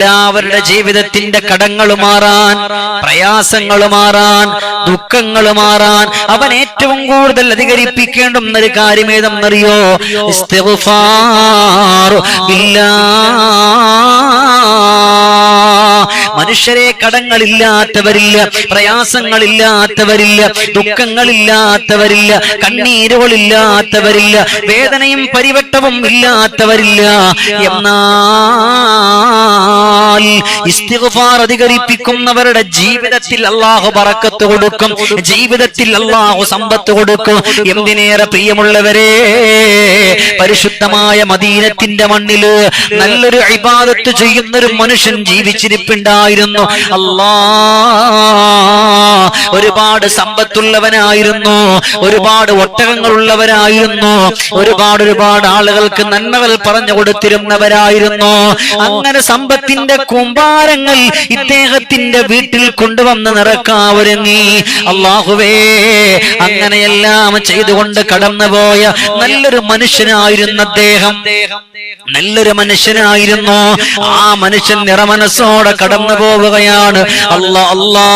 എല്ലാവരുടെ ജീവിതത്തിന്റെ കടങ്ങൾ മാറാൻ പ്രയാസങ്ങൾ മാറാൻ ദുഃഖങ്ങൾ മാറാൻ അവൻ ഏറ്റവും കൂടുതൽ അധികരിപ്പിക്കേണ്ടുന്ന ഒരു കാര്യം ഏതെന്നറിയോ. മനുഷ്യരെ കടങ്ങളില്ലാത്തവരില്ല പ്രയാസങ്ങളില്ലാത്തവരില്ല ദുഃഖങ്ങളില്ലാത്തവരില്ല കണ്ണീരുകളില്ലാത്തവരില്ല വേദനയും പരിവട്ടവും ഇല്ലാത്തവരില്ല ഇസ്തിഗ്ഫാർ അധികരിപ്പിക്കുന്നവരുടെ ജീവിതത്തിൽ അള്ളാഹു പറക്കത്ത് കൊടുക്കും. ജീവിതത്തിൽ അള്ളാഹു സമ്പത്ത് കൊടുക്കും. എന്തിനേറെ പ്രിയമുള്ളവരെ പരിശുദ്ധമായ മദീനത്തിന്റെ മണ്ണിൽ നല്ലൊരു ഇബാദത്ത് ചെയ്യുന്ന ഒരു മനുഷ്യൻ ജീവിച്ചിരിപ്പുണ്ടായിരുന്നു. അല്ലാ ഒരുപാട് സമ്പത്തുള്ളവനായിരുന്നു. ഒരുപാട് ഒട്ടകങ്ങളുള്ളവനായിരുന്നു ഒരുപാട് ഒരുപാട് ആളുകൾക്ക് നന്മകൾ പറഞ്ഞു കൊടുത്തിരുന്നവരായിരുന്നു. അങ്ങനെ സമ്പത്തിന്റെ കൂമ്പാരങ്ങൾ ഇദ്ദേഹത്തിന്റെ വീട്ടിൽ കൊണ്ടുവന്ന് നിറക്കാവരുങ്ങി. അള്ളാഹുവേ അങ്ങനെയെല്ലാം ചെയ്തുകൊണ്ട് കടന്നുപോയ നല്ലൊരു മനുഷ്യനായിരുന്നു അദ്ദേഹം. നല്ലൊരു മനുഷ്യനായിരുന്നു. ആ മനുഷ്യൻ നിറമനസ്സോടെ കടന്നു പോവുകയാണ് അല്ല അല്ലാ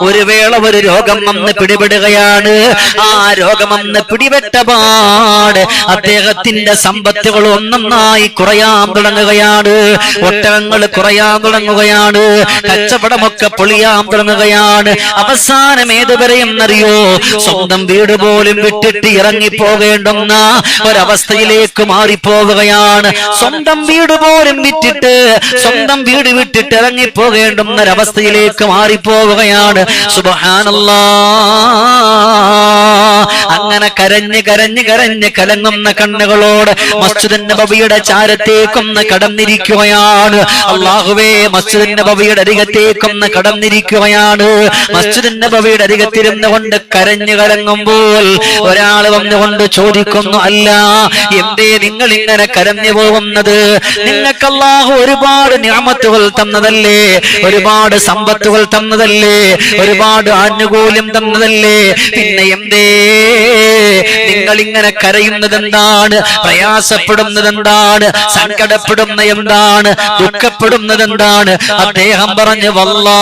ഒരു വേള ഒരു രോഗം വന്ന് പിടിപെടുകയാണ്. ആ രോഗം വന്ന് പിടിപെട്ട പാട് അദ്ദേഹത്തിന്റെ സമ്പത്തുകൾ ഒന്നൊന്നായി കുറയാൻ തുടങ്ങുകയാണ്. ഒട്ടകങ്ങൾ കുറയാൻ തുടങ്ങുകയാണ്. കച്ചവടമൊക്കെ പൊളിയാൻ തുടങ്ങുകയാണ്. അവസാനം ഏതുവരെയും അറിയോ സ്വന്തം വീട് പോലും വിട്ടിട്ട് ഇറങ്ങിപ്പോകേണ്ടുന്ന ഒരവസ്ഥയിലേക്ക് മാറിപ്പോവുകയാണ്. സ്വന്തം വീട് പോലും വിറ്റിട്ട് സ്വന്തം വീട് വിട്ടിട്ട് ഇറങ്ങിപ്പോകേണ്ടുന്ന ഒരവസ്ഥയിലേക്ക് മാറിപ്പോവുകയാണ്. സുബഹാനല്ലാ. അങ്ങനെ കരഞ്ഞ് കരഞ്ഞ് കരഞ്ഞ് കലങ്ങുന്ന കണ്ണുകളോട് മസ്ജിദ് ബബിയുടെ ചാരത്തേക്കൊന്ന് കടന്നിരിക്കുകയാണ്. അള്ളാഹുവേ മസ്ജിദ് നബവിയുടെ അരികത്തേക്കൊന്ന് കടന്നിരിക്കുകയാണ്. മസ്ജിദ് നബവിയുടെ അരികത്തിരുന്ന് കൊണ്ട് കരഞ്ഞു കലങ്ങുമ്പോൾ ഒരാൾ വന്നുകൊണ്ട് ചോദിക്കുന്നു അല്ല എന്തേ നിങ്ങൾ ഇങ്ങനെ കരഞ്ഞു പോകുന്നത്? നിങ്ങൾക്ക് അള്ളാഹു ഒരുപാട് ഞാമത്തുകൾ തന്നതല്ലേ? ഒരുപാട് സമ്പത്തുകൾ തന്നതല്ലേ? ഒരുപാട് ആനുകൂല്യം തന്നതല്ലേ? പിന്നെ എന്തേ? നിങ്ങൾ ഇങ്ങനെ കരയുന്നത് എന്താണ് പ്രയാസപ്പെടുന്നത് എന്താണ് സങ്കടപ്പെടുന്ന എന്താണ് ദുഃഖപ്പെടുന്നത് എന്താണ്? അദ്ദേഹം പറഞ്ഞു വല്ലാ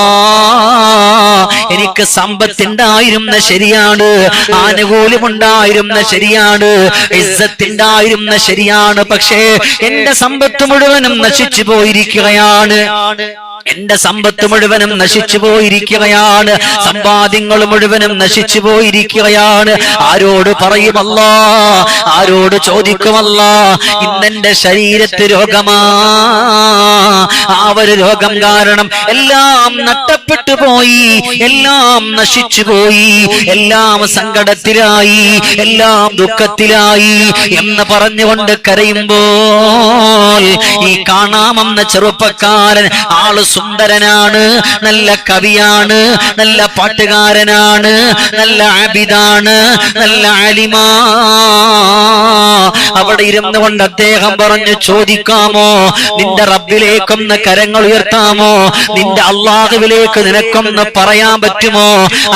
എനിക്ക് സമ്പത്തുണ്ടായിരുന്ന ശരിയാണ്. ആനുകൂല്യമുണ്ടായിരുന്ന ശരിയാണ്. ഇസ്സത്തുണ്ടായിരുന്ന ശരിയാണ്. പക്ഷേ എന്റെ സമ്പത്ത് മുഴുവനും നശിച്ചു പോയിരിക്കുകയാണ്. എന്റെ സമ്പത്ത് മുഴുവനും നശിച്ചു പോയിരിക്കുകയാണ്. സമ്പാദ്യങ്ങൾ മുഴുവനും നശിച്ചു പോയിരിക്കുകയാണ്. ആരോട് പറയുമല്ല ആരോട് ചോദിക്കുമല്ല ഇന്നെന്റെ ശരീരത്ത് രോഗമാ. ആ ഒരു രോഗം കാരണം എല്ലാം നട്ടപ്പെട്ടു പോയി. എല്ലാം നശിച്ചു പോയി. എല്ലാം സങ്കടത്തിലായി. എല്ലാം ദുഃഖത്തിലായി എന്ന് പറഞ്ഞുകൊണ്ട് ഈ കാണാമെന്ന ചെറുപ്പക്കാരൻ ആൾ സുന്ദരനാണ് നല്ല കവിയാണ് നല്ല പാട്ടുകാരനാണ് നല്ല ആബിദാണ് നല്ല അലിമാ. അവിടെ ഇരുന്നു കൊണ്ട് അദ്ദേഹം പറഞ്ഞു ചോദിക്കാമോ നിന്റെ റബ്ബിലേക്കൊന്ന് കരങ്ങൾ ഉയർത്താമോ നിന്റെ അള്ളാഹുവിലേക്ക് നിനക്കൊന്ന് പറയാൻ പറ്റുമോ?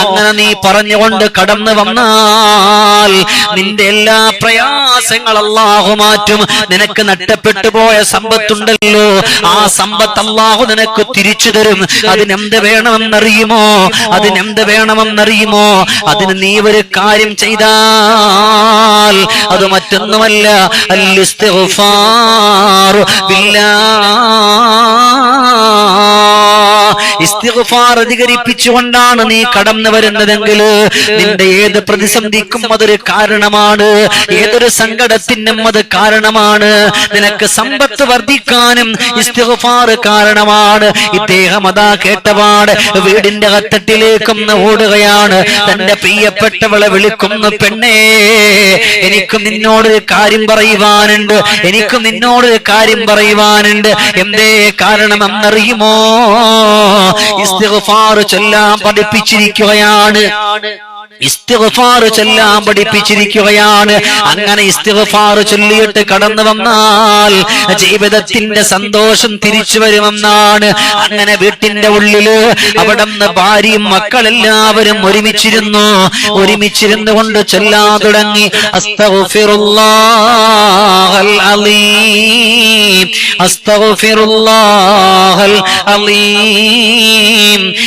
അങ്ങനെ നീ പറഞ്ഞുകൊണ്ട് കടന്നു വന്നാൽ നിന്റെ എല്ലാ പ്രയാസങ്ങൾ അള്ളാഹു മാറ്റും. നിനക്ക് നഷ്ടപ്പെട്ടു പോയ സമ്പത്തുണ്ടല്ലോ. ആ സമ്പത്ത് അള്ളാഹു നിനക്ക് തിരിച്ചു തരും. അതിനെന്ത് വേണമെന്നറിയുമോ? അതിനെന്ത് വേണമെന്നറിയുമോ? അതിന് നീ ഒരു കാര്യം ചെയ്താൽ അത് മറ്റൊന്നുമല്ല. അല്ലിസ്തിഗ്ഫാർ ഇസ്തിഗ്ഫാർ അധികരിപ്പിച്ചുകൊണ്ടാണ് നീ കടന്നു വരുന്നതെങ്കിൽ നിന്റെ ഏത് പ്രതിസന്ധിക്കും അതൊരു കാരണമാണ്. ഏതൊരു സങ്കടത്തിനും അത് കാരണമാണ്. നിനക്ക് സമ്പത്ത് വർദ്ധിക്കാനും ഇസ്തിഗ്ഫാർ കാരണമാണ്. ഇദ്ദേഹം അതാ കേട്ടപാട് വീടിന്റെ കത്തട്ടിലേക്കൊന്ന് ഓടുകയാണ്. തന്റെ പ്രിയപ്പെട്ടവളെ വിളിക്കുന്നു പെണ്ണേ എനിക്ക് നിന്നോട് കാര്യം പറയുവാനുണ്ട്. എനിക്ക് നിന്നോട് കാര്യം പറയുവാനുണ്ട്. എന്തേ കാരണം എന്നറിയുമോ ഇസ്തിഗ്ഫാർ ചൊല്ലാൻ പഠിപ്പിച്ചിരിക്കുകയാണ്. ഇസ്തിഗ്ഫാർ ചൊല്ലാൻ പഠിപ്പിച്ചിരിക്കുകയാണ്. അങ്ങനെ ഇസ്തിഗ്ഫാർ ചൊല്ലിയിട്ട് കടന്നു വന്നാൽ ജീവിതത്തിന്റെ സന്തോഷം തിരിച്ചു വരുമെന്നാണ്. അങ്ങനെ വീട്ടിന്റെ ഉള്ളിൽ അവിടെ നിന്ന് ഭാര്യയും മക്കളെല്ലാവരും ഒരുമിച്ചിരുന്നു. ഒരുമിച്ചിരുന്നു കൊണ്ട് ചൊല്ലാൻ തുടങ്ങി. അസ്തഗ്ഫിറുല്ലാഹൽ അലീം.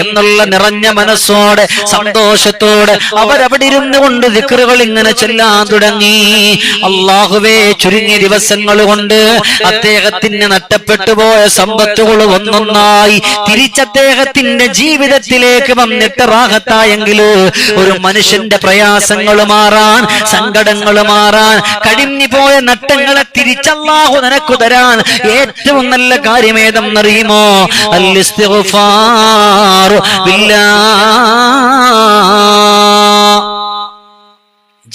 എന്നുള്ള നിറഞ്ഞ മനസ്സോടെ സന്തോഷത്തോടെ അവരവിടെ ഇരുന്നു കൊണ്ട് ദിക്റുകൾ ഇങ്ങനെ ചൊല്ലാൻ തുടങ്ങി. അള്ളാഹുവേ ചുരുങ്ങിയ ദിവസങ്ങൾ കൊണ്ട് അദ്ദേഹത്തിന് നഷ്ടപ്പെട്ടു പോയ സമ്പത്തുകൾ ഒന്നൊന്നായി. തിരിച്ചദ്ദേഹത്തിന്റെ ജീവിതത്തിലേക്ക് വന്നിട്ട് റാഹത്തായെങ്കിൽ ഒരു മനുഷ്യന്റെ പ്രയാസങ്ങൾ മാറാൻ സങ്കടങ്ങൾ മാറാൻ കഴിഞ്ഞു പോയ നട്ടങ്ങളെ തിരിച്ചല്ലാഹു നിനക്കു തരാൻ ഏറ്റവും നല്ല കാര്യമേതെന്നറിയുമോ الأبصار بالله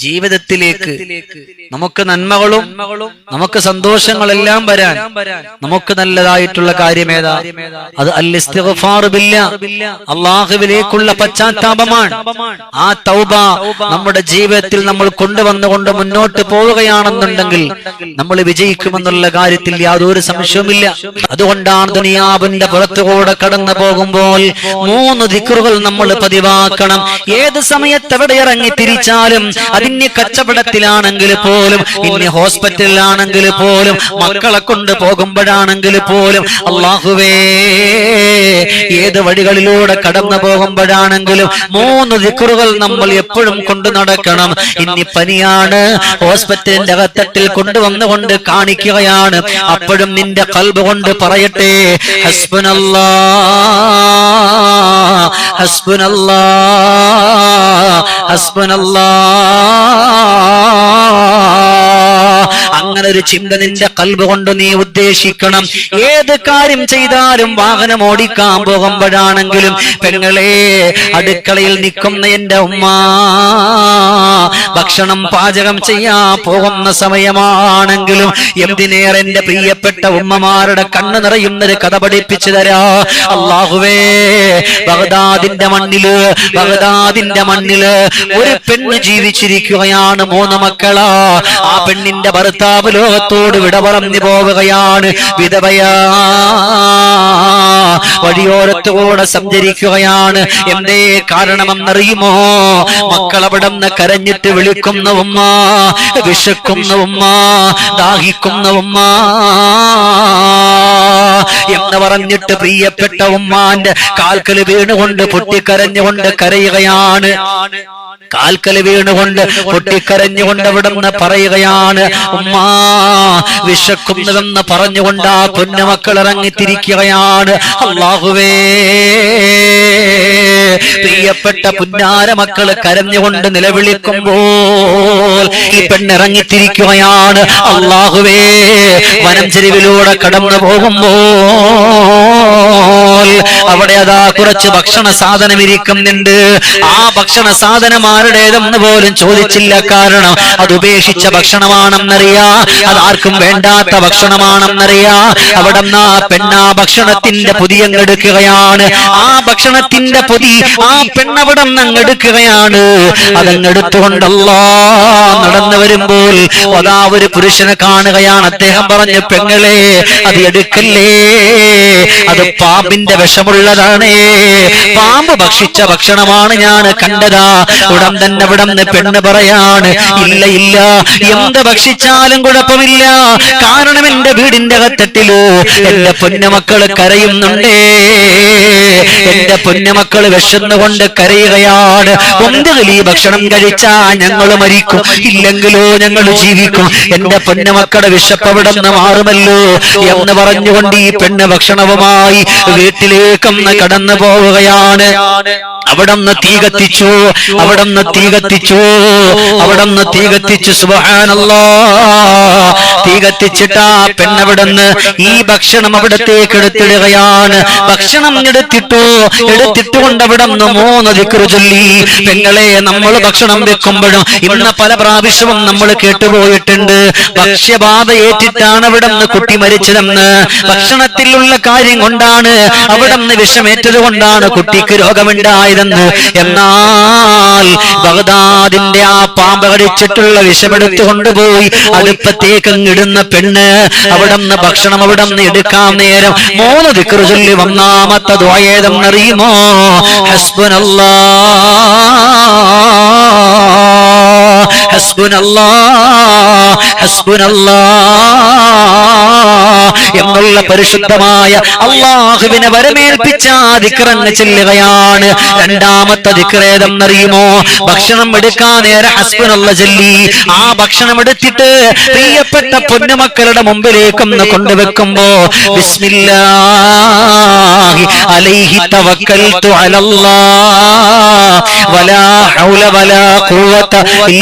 ജീവിതത്തിലേക്ക് നമുക്ക് നന്മകളും നമുക്ക് സന്തോഷങ്ങളെല്ലാം വരാൻ നമുക്ക് നല്ലതായിട്ടുള്ള കാര്യമേതാ? അത് അല്ലാഹുവിലേക്കുള്ള അള്ളാഹുവിലേക്കുള്ള പശ്ചാത്താപമാണ്. ആ തൗബ നമ്മുടെ ജീവിതത്തിൽ നമ്മൾ കൊണ്ടുവന്നുകൊണ്ട് മുന്നോട്ട് പോവുകയാണെന്നുണ്ടെങ്കിൽ നമ്മൾ വിജയിക്കുമെന്നുള്ള കാര്യത്തിൽ യാതൊരു സംശയവുമില്ല. അതുകൊണ്ടാണ് ദുനിയാവിന്റെ പുറത്തുകൂടെ കടന്നു പോകുമ്പോൾ മൂന്ന് ദിക്റുകൾ നമ്മൾ പതിവാക്കണം. ഏത് സമയത്ത് എവിടെ ഇറങ്ങി തിരിച്ചാലും അതിന് കച്ചവടത്തിലാണെങ്കിൽ പോലും ഇനി ഹോസ്പിറ്റലിലാണെങ്കിൽ പോലും മക്കളെ കൊണ്ട് പോകുമ്പോഴാണെങ്കിൽ പോലും അള്ളാഹുവേ ഏത് വഴികളിലൂടെ കടന്നു പോകുമ്പോഴാണെങ്കിലും മൂന്ന് ദിക്റുകൾ നമ്മൾ എപ്പോഴും കൊണ്ടു നടക്കണം. ഇനി പനിയാണ് ഹോസ്പിറ്റലിന്റെ അകത്തട്ടിൽ കൊണ്ടുവന്നുകൊണ്ട് കാണിക്കുകയാണ്. അപ്പോഴും നിന്റെ കൽബ് കൊണ്ട് പറയട്ടെ ഹസ്ബുനല്ലാ ഹസ്ബുനല്ലാ ഹസ്ബുനല്ലാ. അങ്ങനെ ഒരു ചിന്ത നിന്റെ കൽബ് കൊണ്ട് നീ ഉദ്ദേശിക്കണം. ഏത് കാര്യം ചെയ്താലും വാഹനം ഓടിക്കാൻ പോകുമ്പോഴാണെങ്കിലും പെങ്ങളെ അടുക്കളയിൽ നിൽക്കുന്ന എന്റെ ഉമ്മ ഭക്ഷണം പാചകം ചെയ്യാൻ പോകുന്ന സമയമാണെങ്കിലും എന്തിനേറെ എന്റെ പ്രിയപ്പെട്ട ഉമ്മമാരുടെ കണ്ണു നിറയുന്നൊരു കഥ പഠിപ്പിച്ചു തരാ. അള്ളാഹുവേ ബഗ്ദാദിന്റെ മണ്ണിൽ ബഗ്ദാദിന്റെ മണ്ണിൽ ഒരു പെണ്ണ് ജീവിച്ചിരിക്കുകയാണ് മൂന്ന് മക്കളാ. ആ പെണ്ണിന്റെ ഭർത്താവ് ലോകത്തോട് വിട പറഞ്ഞു പോവുകയാണ് വിധവയാ. വഴിയോരത്തുകൂടെ സഞ്ചരിക്കുകയാണ്. എന്തേ കാരണമെന്നറിയുമോ? മക്കളവിടെ നിന്ന് കരഞ്ഞിട്ട് വിളിക്കുന്ന ഉമ്മ വിശക്കുന്ന ഉമ്മ ദാഹിക്കുന്ന ഉമ്മ എന്ന് പറഞ്ഞിട്ട് പ്രിയപ്പെട്ട ഉമ്മാന്റെ കാൽക്കൽ വീണുകൊണ്ട് പൊട്ടിക്കരഞ്ഞുകൊണ്ട് കരയുകയാണ്. കാൽക്കൽ വീണുകൊണ്ട് പൊട്ടിക്കരഞ്ഞുകൊണ്ട് അവിടുന്ന് പറയുകയാണ് ഉമ്മാ വിശക്കുന്നതെന്ന് പറഞ്ഞുകൊണ്ട് ആ പൊന്നുമക്കൾ ഇറങ്ങിത്തിരിക്കുകയാണ്. അള്ളാഹുവേ പ്രിയപ്പെട്ട പുന്നാര മക്കൾ കരഞ്ഞുകൊണ്ട് നിലവിളിക്കുമ്പോൾ ഈ പെണ്ണിറങ്ങിത്തിരിക്കുകയാണ് അള്ളാഹുവേ വനം ചെരുവിലൂടെ കടന്നു പോകുമ്പോൾ അവിടെ അതാ കുറച്ച് ഭക്ഷണ സാധനം ഇരിക്കുന്നുണ്ട് ആ ഭക്ഷണ സാധനം ആരുടേതെന്ന് പോലും ചോദിച്ചില്ല കാരണം അത് ഉപേക്ഷിച്ച ഭക്ഷണമാണെന്നറിയാ. അത് ആർക്കും വേണ്ടാത്ത ഭക്ഷണമാണെന്നറിയാ. അവിടെ ആ പെണ്ണാ ഭക്ഷണത്തിന്റെ പൊതി അങ്ങെടുക്കുകയാണ് ആ ഭക്ഷണത്തിന്റെ പൊതി ആ പെണ്ണവിടെ അങ്ങെടുക്കുകയാണ് അതങ്ങെടുത്തുകൊണ്ടല്ലോ നടന്നു വരുമ്പോൾ അതാ ഒരു പുരുഷനെ കാണുകയാണ്. അദ്ദേഹം പറഞ്ഞു പെങ്ങളെ അത് എടുക്കല്ലേ? അത് പാമ്പിന്റെ വിഷമുള്ളതാണ്. പാമ്പ് ഭക്ഷിച്ച ഭക്ഷണമാണ് ഞാൻ കണ്ടതാ. ഉടൻ തന്നെ നിന്ന് പെണ്ണ് പറയാണ്. ഇല്ല ഇല്ല. എന്ത് ഭക്ഷിച്ചാലും കുഴപ്പമില്ല. കാരണം എന്റെ വീടിന്റെ കത്തട്ടിലോ എന്റെ പൊന്നമക്കൾ കരയുന്നുണ്ടേ. എന്റെ പൊന്നമക്കൾ വിശന്നുകൊണ്ട് കരയുകയാണ്. ഒന്നുകിൽ ഈ ഭക്ഷണം കഴിച്ചാ ഞങ്ങൾ മരിക്കും. ഇല്ലെങ്കിലോ ഞങ്ങൾ ജീവിക്കും. എന്റെ പൊന്നമക്കളുടെ വിശപ്പ് അവിടെ നിന്ന് മാറുമല്ലോ. എന്ന് പറഞ്ഞുകൊണ്ട് ഈ പെണ്ണ് ഭക്ഷണവുമായി വീട്ടിലേക്കൊന്ന് കടന്നു പോവുകയാണ് അവിടന്ന് തീ കത്തിച്ചു അവിടന്ന് തീ കത്തിച്ചു അവിടന്ന് തീ കത്തിച്ചു സുബഹാനല്ലോ. തീ കത്തിച്ചിട്ട് ആ പെണ്ണവിടുന്ന് ഈ ഭക്ഷണം അവിടത്തേക്ക് എടുത്തിടുകയാണ്. ഭക്ഷണം എടുത്തിട്ടു എടുത്തിട്ട് കൊണ്ട് നിന്ന് മൂന്ന് ദിക്റ് ചൊല്ലി. പെങ്ങളെ നമ്മൾ ഭക്ഷണം വെക്കുമ്പോഴും ഇന്ന് പല പ്രാവശ്യവും നമ്മൾ കേട്ടുപോയിട്ടുണ്ട്. ഭക്ഷ്യബാധ ഏറ്റിട്ടാണ് അവിടുന്ന് കുട്ടി മരിച്ചതെന്ന്. ഭക്ഷണത്തിലുള്ള കാര്യം കൊണ്ടാണ് അവിടുന്ന് വിഷമേറ്റത് കൊണ്ടാണ് കുട്ടിക്ക് രോഗമുണ്ടായതെന്ന് എന്നാൽ ബഗ്ദാദിന്റെ ആ പാമ്പ് കടിച്ചിട്ടുള്ള വിഷമെടുത്തു കൊണ്ടുപോയി അടുപ്പത്തേക്ക് ഇടുന്ന പെണ്ണ് അവിടെ നിന്ന് ഭക്ഷണം അവിടെ നിന്ന് എടുക്കാൻ നേരം മൂന്ന് ദിക്റ് ചൊല്ലി ഒന്നാമത്തെ ദ്വയേതെന്നറിയുമോ ഹസ്ബുനല്ലാ. എന്നുള്ള പരിശുദ്ധമായ അള്ളാഹുവിനെ വരമേൽപ്പിച്ച ദിക്റങ്ങ് ചെല്ലുകയാണ്. രണ്ടാമത്തെ ദിക്റേതെന്നറിയുമോ? ഭക്ഷണം എടുക്കാൻ നേരെ ഹസ്ബുനുള്ള ചെല്ലി. ആ ഭക്ഷണം എടുത്തിട്ട് പ്രിയപ്പെട്ട പൊന്നുമക്കളുടെ മുമ്പിലേക്കൊന്ന് കൊണ്ടുവെക്കുമ്പോ ബിസ്മില്ലാഹി അലൈഹി തവക്കൽതു വലാ ഹൗല വലാ ഖുവത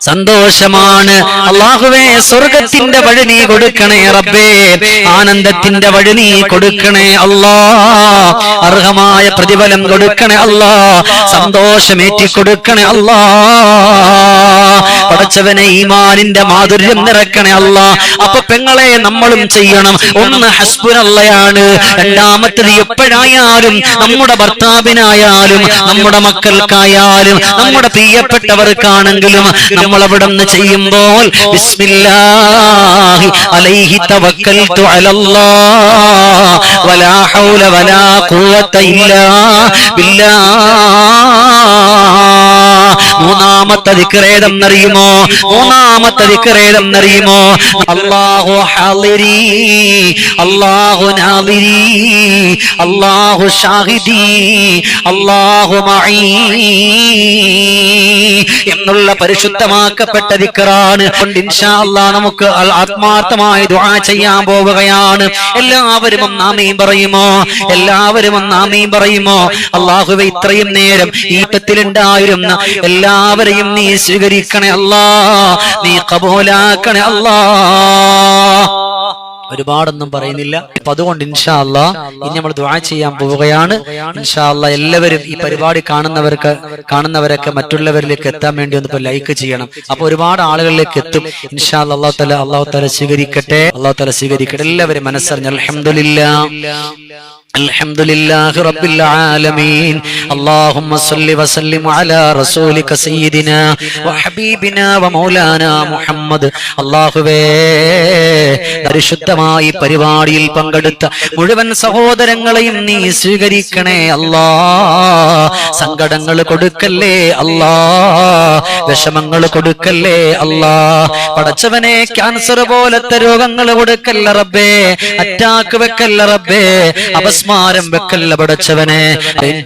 സന്തോഷമാണ്. അള്ളാഹുവേ സ്വർഗത്തിന്റെ വഴി നീ കൊടുക്കണേ റബ്ബേ. ആനന്ദത്തിന്റെ വഴി നീ കൊടുക്കണേ അല്ലാ. അർഹമായ പ്രതിഫലം കൊടുക്കണേ അല്ലാ. സന്തോഷമേറ്റി കൊടുക്കണേ അല്ലാ. പടച്ചവനെ ഈമാനിന്റെ മാധുര്യം നിറക്കണേ അല്ല. അപ്പൊ പെങ്ങളെ നമ്മളും ചെയ്യണം. ഒന്ന് ഹസ്ബുനല്ലയാണ്. രണ്ടാമത്തത് എപ്പോഴായാലും നമ്മുടെ ഭർത്താവിനായാലും നമ്മുടെ മക്കൾക്കായാലും നമ്മുടെ പ്രിയപ്പെട്ടവർക്കാണെങ്കിലും നമ്മൾ ചെയ്യുമ്പോൾ ബിസ്മില്ലാഹി അലൈഹി തവക്കൽതു വലാ ഹൗല വലാ ഖുവത ഇല്ലാ ബില്ലാഹ് മൂന്നാമത്തെ ദിക്റേതെന്നറിയുമോ മൂന്നാമത്തെ ദിക്റേതെന്നറിയുമോ അല്ലാഹു ഹാളിരി അല്ലാഹു നാദിരി അല്ലാഹു ഷാഹിദി അല്ലാഹു മഈ എന്നുള്ള പരിശുദ്ധമാക്കപ്പെട്ട ദിക്റാണ്. കൊണ്ട് ഇൻഷാ അല്ലാഹ് നമുക്ക് ആത്മാർത്ഥമായി ദുആ ചെയ്യാൻ പോവുകയാണ്. എല്ലാവരും ഒന്നാമയും പറയുമോ? എല്ലാവരും ഒന്നാമയും പറയുമോ? അള്ളാഹുവെ ഇത്രയും നേരം ഈട്ടത്തിലുണ്ടായിരുന്ന എല്ലാവരെയും നീ സ്വീകരിക്കണേ അല്ലാ. നീ കബൂലാക്കണേ അല്ലാ. ഒരുപാടൊന്നും പറയുന്നില്ല. അപ്പൊ അതുകൊണ്ട് ഇൻഷാ അല്ലാ ഇനി നമ്മൾ ദുആ ചെയ്യാൻ പോവുകയാണ്. ഇൻഷാ അല്ലാ എല്ലാവരും ഈ പരിപാടി കാണുന്നവർക്ക് കാണുന്നവരൊക്കെ മറ്റുള്ളവരിലേക്ക് എത്താൻ വേണ്ടി ഒന്ന് ലൈക്ക് ചെയ്യണം. അപ്പൊ ഒരുപാട് ആളുകളിലേക്ക് എത്തും. ഇൻഷാ അല്ലാ അള്ളാഹു തല അള്ളാഹു തല സ്വീകരിക്കട്ടെ. അള്ളാഹു തല സ്വീകരിക്കട്ടെ. എല്ലാവരും മനസ്സറിഞ്ഞ അൽഹംദുലില്ലാ. الحمد لله رب العالمين اللهم صل وسلم على رسولك سيدنا وحبيبنا ومولانا മുഹമ്മദ് അള്ളാഹുവേ പരിശുദ്ധമായി പരിപാടിയിൽ പങ്കെടുത്ത മുഴുവൻ സഹോദരങ്ങളെയും നീ സ്വീകരിക്കണേ അല്ലാ സങ്കടങ്ങൾ കൊടുക്കല്ലേ അല്ലാ വിഷമങ്ങൾ കൊടുക്കല്ലേ അല്ലാ പടച്ചവനെ ക്യാൻസർ പോലത്തെ രോഗങ്ങൾ കൊടുക്കല്ല റബ്ബേ അറ്റാക്ക് വെക്കല്ല റബ്ബേ അപസ്മാരം വെക്കല്ല പടച്ചവനെ.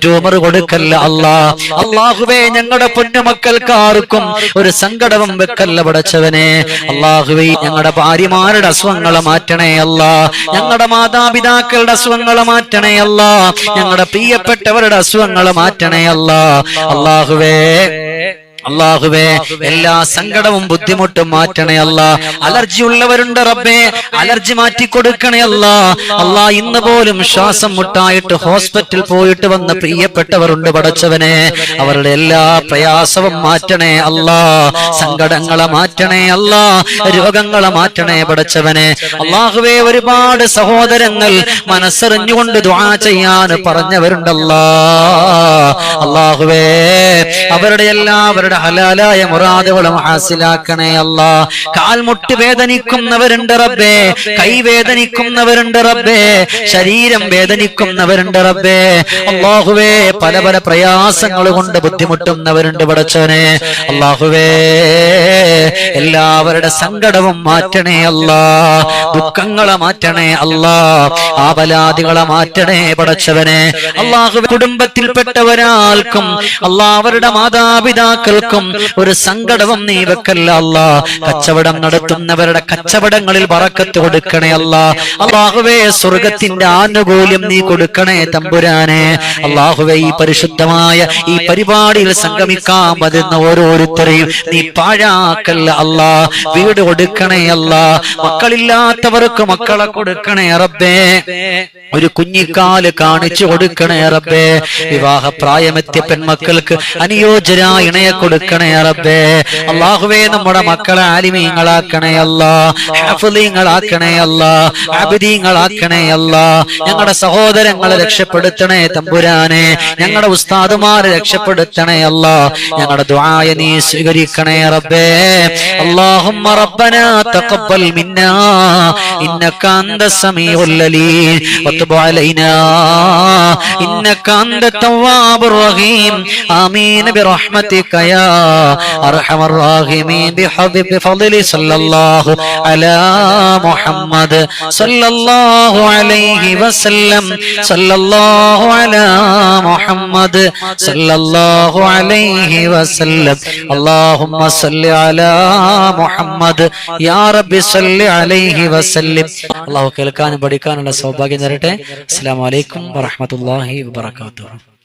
ട്യൂമർ കൊടുക്കല്ല അല്ലാ. അള്ളാഹുവേ ഞങ്ങളുടെ പൊന്നുമക്കൾക്ക് ആർക്കും ഒരു സങ്കടവും വെക്കല്ല പടച്ചവനെ. അള്ളാഹുവേ ഞങ്ങളുടെ ഭാര്യമാരുടെ അസുഖങ്ങളെ മാറ്റണേ അല്ല. ഞങ്ങളുടെ മാതാപിതാക്കളുടെ അസുഖങ്ങളെ മാറ്റണേ അല്ല. ഞങ്ങളുടെ പ്രിയപ്പെട്ടവരുടെ അസുഖങ്ങളെ മാറ്റണേ അല്ല. അള്ളാഹുവേ അള്ളാഹുവേ എല്ലാ സങ്കടവും ബുദ്ധിമുട്ടും മാറ്റണേ അല്ല. അലർജി ഉള്ളവരുണ്ട് റബ്ബേ അലർജി മാറ്റി കൊടുക്കണേ അല്ല. അല്ലാ ഇന്ന് പോലും ശ്വാസം മുട്ടായിട്ട് ഹോസ്പിറ്റൽ പോയിട്ട് വന്ന പ്രിയപ്പെട്ടവരുണ്ട് പടച്ചവനെ. അവരുടെ എല്ലാ പ്രയാസവും മാറ്റണേ അല്ല. സങ്കടങ്ങളെ മാറ്റണേ അല്ല. രോഗങ്ങളെ മാറ്റണേ പടച്ചവനെ. അള്ളാഹുവേ ഒരുപാട് സഹോദരങ്ങൾ മനസ്സറിഞ്ഞുകൊണ്ട് ദ്വാ ചെയ്യാൻ പറഞ്ഞവരുണ്ടല്ലാ അള്ളാഹുവേ അവരുടെ എല്ലാവരുടെ എല്ലാവരുടെ ഹലാലായ മുറാദുകളും ഹാസിലാക്കണേ അല്ല. കാൽമുട്ട് വേദനിക്കുന്നവരുണ്ട് റബ്ബേ. കൈ വേദനിക്കുന്നവരുണ്ട് റബ്ബേ. ശരീരം വേദനിക്കുന്നവരുണ്ട് റബ്ബേ. അള്ളാഹുവേ പല പല പ്രയാസങ്ങൾ കൊണ്ട് ബുദ്ധിമുട്ടുന്നവരുണ്ട് പടച്ചവനെ അള്ളാഹുവേ എല്ലാവരുടെ സങ്കടവും മാറ്റണേ അല്ല. ദുഃഖങ്ങളെ മാറ്റണേ അല്ല. ആപലാദികളെ മാറ്റണേ പടച്ചവനെ അള്ളാഹു കുടുംബത്തിൽപ്പെട്ടവരാൾക്കും അള്ളാഹരുടെ മാതാപിതാക്കൾക്കും ഒരു സങ്കടവും നീ വെക്കല്ല അല്ല. കച്ചവടം നടത്തുന്നവരുടെ കച്ചവടങ്ങളിൽ പറക്കത്ത് കൊടുക്കണേ അല്ല. അള്ളാഹുവേ സ്വർഗത്തിന്റെ ആനുകൂല്യം നീ കൊടുക്കണേ തമ്പുരാനെ. അള്ളാഹുവേ ഈ പരിശുദ്ധമായ ഈ പരിപാടിയിൽ സംഗമിക്കാൻ വരുന്ന ഓരോരുത്തരെയും നീ പാഴാക്കല്ല അല്ല. വീട് കൊടുക്കണേ അല്ല. മക്കളില്ലാത്തവർക്ക് മക്കളെ കൊടുക്കണേ റബ്ബേ. ഒരു കുഞ്ഞിക്കാൽ കാണിച്ചു കൊടുക്കണേ റബ്ബേ. വിവാഹ പ്രായമെത്തിയ പെൺമക്കൾക്ക് അനുയോജ്യരായ ഇണയെ കൊടുക്കണേ റബ്ബേ അള്ളാഹുവേ നമ്മുടെ മക്കളെ ആലിമീങ്ങളാക്കണേ അല്ല ഹാഫിളീങ്ങളാക്കണേ അല്ല അബിദീങ്ങളാക്കണേ അല്ല ഞങ്ങളുടെ സഹോദരങ്ങളെ രക്ഷപ്പെടുത്തണേ തമ്പുരാനെ ഞങ്ങളുടെ ഉസ്താദുമാരെ രക്ഷപ്പെടുത്തണേ അല്ല ഞങ്ങളുടെ ദ്വായ നീ സ്വീകരിക്കണേ റബ്ബേ اللهم ربنا تقبل منا إنك أنت السميع العليم وتب علينا إنك أنت التواب الرحيم آمين برحمتك يا أرحم الراحمين بحبيب بفضل صلى الله على محمد صلى الله عليه وسلم صلى الله على محمد صلى الله عليه وسلم اللهم صل على മുഹമ്മദ് യാ റബ്ബി സല്ലി അലൈഹി വസല്ലം അള്ളാഹു കേൾക്കാനും പഠിക്കാനുള്ള സൗഭാഗ്യം തരട്ടെ അസ്സലാമു അലൈക്കും വറഹ്മത്തുള്ളാഹി വബറകാതുഹു